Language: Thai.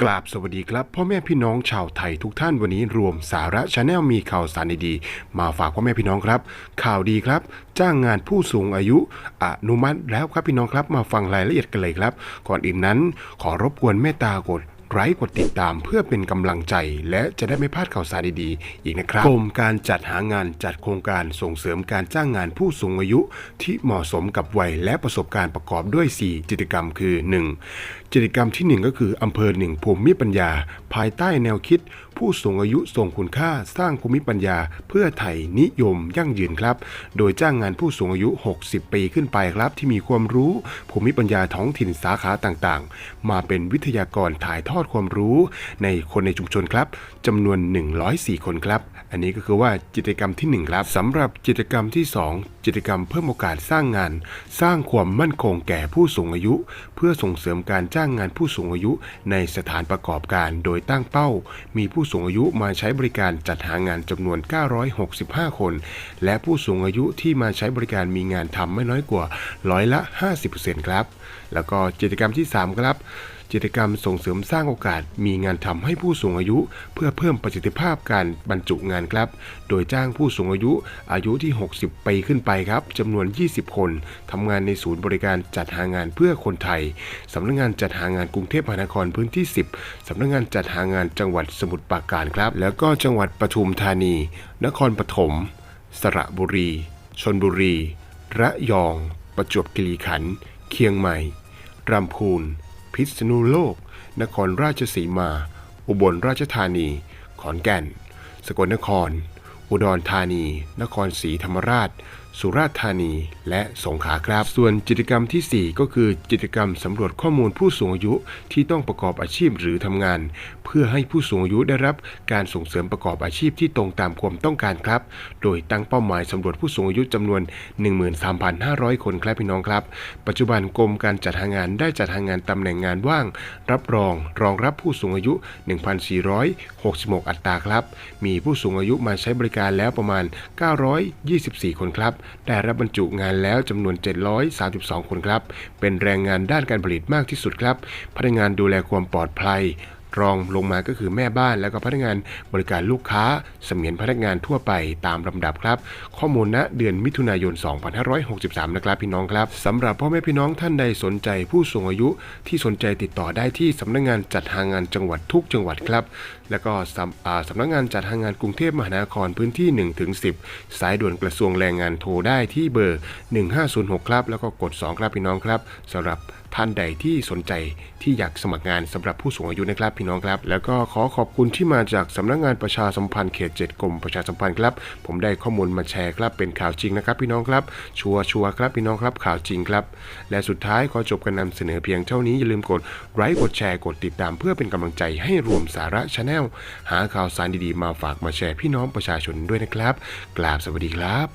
กราบสวัสดีครับ พ่อแม่พี่น้องชาวไทยทุกท่านวันนี้รวมสาระชาแนลมีข่าวสารดีๆมาฝากพ่อแม่พี่น้องครับ ข่าวดีครับ จ้างงานผู้สูงอายุอนุมัติแล้วครับพี่น้องครับมาฟังรายละเอียดกันเลยครับ ก่อนอื่นนั้น ขอรบกวนเมตตากด ไลค์กดติดตามเพื่อเป็นกำลังใจ และจะได้ไม่พลาดข่าวสารดีๆ อีกนะครับกรมการจัดหางานจัดโครงการส่งเสริมการจ้างงานผู้สูงอายุ ที่เหมาะสมกับวัยและประสบการณ์ประกอบด้วย4กิจกรรมคือ 1. กิจกรรมที่ 1 ก็คืออำเภอหนึ่งภูมิปัญญา ภายใต้แนวคิด ผู้สูงอายุส่งคุณค่าสร้างภูมิปัญญา เพื่อไทยนิยมยั่งยืนครับ โดยจ้างงานผู้สูงอายุ 60 ปีขึ้นไปครับ ที่มีความรู้ภูมิปัญญาท้องถิ่นสาขาต่างๆ มาเป็นวิทยากรถ่ายทอดความรู้ ในคนในชุมชนครับจำนวน 104 คนครับ อันนี้ก็คือว่ากิจกรรมที่ 1 ครับสำหรับกิจกรรมที่ 2กิจกรรมเพิ่มโอกาสสร้างงาน สร้างความมั่นคงแก่ผู้สูงอายุ เพื่อส่งเสริมการจ้างงานผู้สูงอายุในสถานประกอบการ โดยตั้งเป้า มีผู้สูงอายุมาใช้บริการจัดหางานจำนวน 965 คน และผู้สูงอายุที่มาใช้บริการมีงานทำไม่น้อยกว่าร้อยละ 50%ครับ แล้วก็กิจกรรมที่ 3 ครับ กิจกรรมส่งเสริมสร้างโอกาส มีงานทำให้ผู้สูงอายุ เพื่อเพิ่มประสิทธิภาพการบรรจุงานครับ โดยจ้างผู้สูงอายุอายุที่ 60 ปีขึ้นไปครับจำนวน 20 คนทำงานในศูนย์บริการจัดหางานเพื่อคนไทยสำนักงานจัดหางานกรุงเทพมหานครพื้นที่ 10สำนักงานจัดหางานจังหวัดสมุทรปราการครับ แล้วก็จังหวัดปทุมธานี นครปฐม สระบุรี ชนบุรี ระยอง ประจวบคีรีขันธ์ เคียงใหม่ลำพูน พิษณุโลก นครราชสีมา อุบลราชธานี ขอนแก่น สกลนคร อุดรธานี นครศรีธรรมราชสุราษฎร์ธานี และสงขลาครับ ส่วนกิจกรรมทีสี่ 4 ก็คือกิจกรรมสำรวจข้อมูลผู้สูงอายุที่ต้องประกอบอาชีพหรือทำงาน เพื่อให้ผู้สูงอายุได้รับการส่งเสริมประกอบอาชีพที่ตรงตามความต้องการครับ โดยตั้งเป้าหมายสำรวจผู้สูงอายุจำนวน 13,500 คนครับพี่น้องครับ ปัจจุบันกรมการจัดหางานได้จัดหางานตำแหน่งงานว่าง รับรองรองรับผู้สูงอายุ 1,466 อัตราครับ มีผู้สูงอายุมาใช้บริการแล้วประมาณ 924 คนครับได้รับบรรจุงานแล้วจำนวน 732 คนครับ เป็นแรงงานด้านการผลิตมากที่สุดครับ พนักงานดูแลความปลอดภัย รองลงมาก็คือแม่บ้าน แล้วก็พนักงานบริการลูกค้าเสมียนพนักงานทั่วไปตามลำดับครับ ข้อมูลณเดือนมิถุนายน 2563 นะครับพี่น้องครับสำหรับพ่อแม่พี่น้องท่านใดสนใจผู้สูงอายุที่สนใจติดต่อได้ที่สำนักงานจัดหางานจังหวัดทุกจังหวัดครับ แล้วก็สำสำนักงานจัดหางานกรุงเทพมหานครพื้นที่1ถึง10 สายด่วนกระทรวงแรงงานโทรได้ที่เบอร์ 1506 ครับ แล้วก็กด 2 ครับพี่น้องครับสำหรับ ท่านใดที่สนใจที่อยากสมัครงานสำหรับผู้สูงอายุนะครับพี่น้องครับ แล้วก็ขอขอบคุณที่มาจากสำนักงานประชาสัมพันธ์เขต7กรมประชาสัมพันธ์ครับ ผมได้ข้อมูลมาแชร์ครับเป็นข่าวจริงนะครับ พี่น้องครับ ชัวชัวร์ครับพี่น้องครับข่าวจริงครับ และสุดท้ายขอจบการนำเสนอเพียงเท่านี้อย่าลืมกดไลค์กดแชร์กดติดตามเพื่อเป็นกำลังใจให้รวมสาระชาแนลหาข่าวสารดีๆ มาฝากมาแชร์พี่น้องประชาชนด้วยนะครับกราบสวัสดีครับ